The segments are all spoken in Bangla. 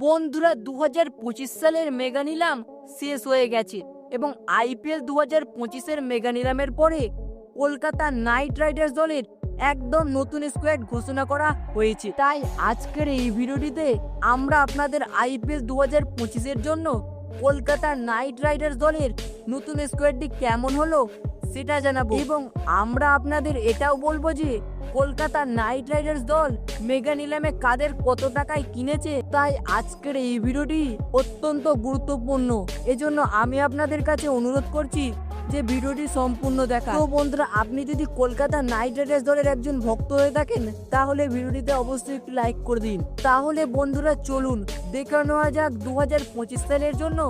বন্ধুরা দু হাজার পঁচিশ সালের মেগা নিলাম শেষ হয়ে গেছে এবং আইপিএল দু হাজার পঁচিশের মেগা নিলামের পরে কলকাতা নাইট রাইডার্স দলের একদম নতুন স্কোয়াড ঘোষণা করা হয়েছে। তাই আজকের এই ভিডিওটিতে আমরা আপনাদের আইপিএল দু হাজার পঁচিশের জন্য কলকাতা নাইট রাইডার্স দলের নতুন স্কোয়াডটি কেমন হলো সেটা জানাব। এবং আমরা আপনাদের এটাও বলব যে, কলকাতা নাইট রাইডার্স দল মেগা নিলামে কাদের কত টাকায় কিনেছে, তাই আজকের এই ভিডিওটি অত্যন্ত গুরুত্বপূর্ণ। এজন্য আমি আপনাদের কাছে অনুরোধ করছি যে ভিডিওটি সম্পূর্ণ দেখা তো বন্ধুরা, আপনি যদি কলকাতা নাইট রাইডার্স দলের একজন ভক্ত হয়ে থাকেন, তাহলে ভিডিওটিতে অবশ্যই একটু লাইক করে দিন। তাহলে বন্ধুরা, চলুন, দেখে নেওয়া যাক দু হাজার পঁচিশ সালের জন্য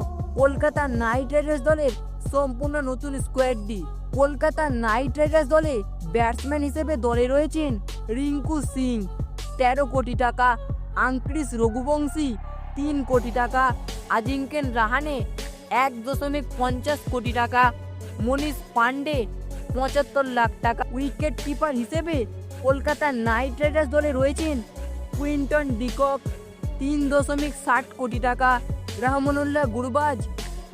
কলকাতা নাইট রাইডার্স দলের সম্পূর্ণ নতুন স্কোয়াডটি কলকাতা নাইট রাইডার্স দলে ব্যাটসম্যান হিসেবে দলে রয়েছেন রিঙ্কু সিং। তেরো কোটি টাকা আঙ্ক্রিস রঘুবংশী। তিন কোটি টাকা, আজিঙ্কেন রাহানে এক দশমিক পঞ্চাশ কোটি টাকা, মনীষ পান্ডে পঁচাত্তর লাখ টাকা। উইকেট কিপার হিসেবে কলকাতা নাইট রাইডার্স দলে রয়েছেন কুইন্টন ডিকক। তিন দশমিক ষাট কোটি টাকা, রহমানুল্লাহ গুরবাজ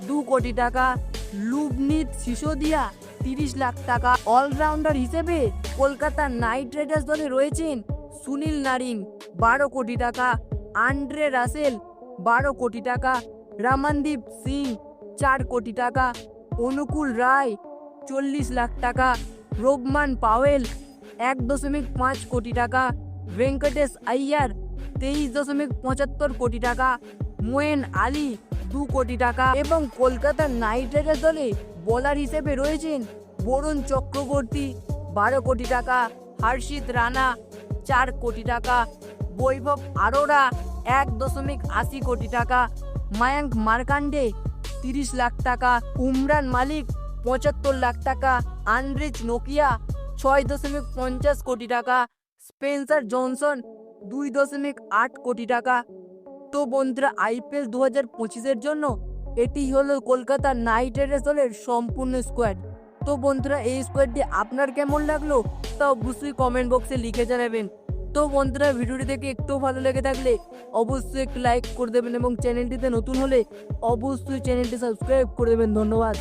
দু কোটি টাকা লুবনিত সিসোদিয়া তিরিশ লাখ টাকা অলরাউন্ডার হিসেবে কলকাতা নাইট রাইডার্স দলে রয়েছেন সুনীল নারিং, বারো কোটি টাকা আন্ড্রে রাসেল, বারো কোটি টাকা, রামানদীপ সিং, চার কোটি টাকা, অনুকূল রায়, চল্লিশ লাখ টাকা রোগমান পাওয়েল, এক দশমিক পাঁচ কোটি টাকা, ভেঙ্কটেশ আইয়ার, তেইশ দশমিক পঁচাত্তর কোটি টাকা, মোয়েন আলী দু কোটি টাকা এবং কলকাতা নাইট রাইডার্স দলে বোলার হিসেবে রয়েছেন বরুণ চক্রবর্তী, বারো কোটি টাকা, হর্ষিত রানা, চার কোটি টাকা, বৈভব আরোরা, এক দশমিক আশি কোটি টাকা মায়াঙ্ক মার্কান্ডে তিরিশ লাখ টাকা, উমরান মালিক পঁচাত্তর লাখ টাকা আন্দ্রিজ নোকিয়া ছয় দশমিক পঞ্চাশ কোটি টাকা, স্পেন্সার জনসন দুই দশমিক আট কোটি টাকা তো বন্ধুরা আইপিএল দু হাজার পঁচিশের জন্য এটি হলো কলকাতা নাইট রাইডার্স দলের সম্পূর্ণ স্কোয়াড। তো বন্ধুরা, এই স্কোয়াডটি আপনার কেমন লাগল তা অবশ্যই কমেন্ট বক্সে লিখে জানাবেন। তো বন্ধুরা, ভিডিওটি দেখে একটু ভালো লেগে থাকলে অবশ্যই একটু লাইক করে দেবেন এবং চ্যানেলটিতে নতুন হলে অবশ্যই চ্যানেলটি সাবস্ক্রাইব করে দেবেন। ধন্যবাদ।